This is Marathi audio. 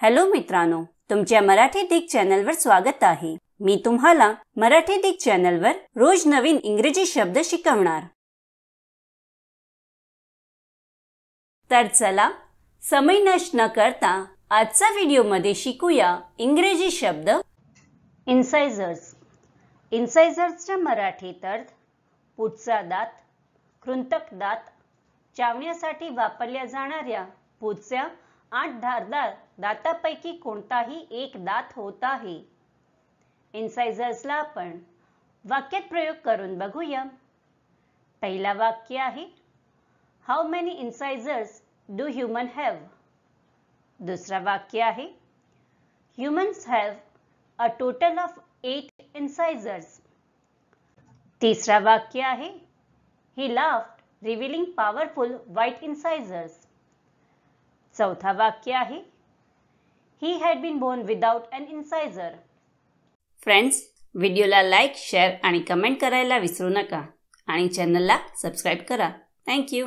हॅलो मित्रांनो तुमच्या मराठी दिग चॅनलवर स्वागत आहे. मी तुम्हाला मराठी दिग चॅनलवर रोज नवीन इंग्रजी शब्द शिकवणार. तर चला समय नष्ट न करता आजचा व्हिडिओमध्ये शिकूया इंग्रजी शब्द. इन्सायझर्स इन्सायझर्सच्या मराठीत अर्थ पुढचा दात कृंतक दात चावण्यासाठी वापरल्या जाणाऱ्या पुढच्या आठ धारदार दातापैकी कोणताही एक दात होत आहे. इन्सायझर्सला आपण वाक्यात प्रयोग करून बघूया. पहिला वाक्य आहे how many incisors do human have दुसरा वाक्य आहे humans have a total of eight incisors तिसरा वाक्य आहे he laughed revealing powerful white incisors चौथा वाक्य आहे. He had been born without an incisor friends व्हिडिओला लाईक शेअर आणि कमेंट करायला विसरू नका. आणि चॅनलला सबस्क्राईब करा. थँक्यू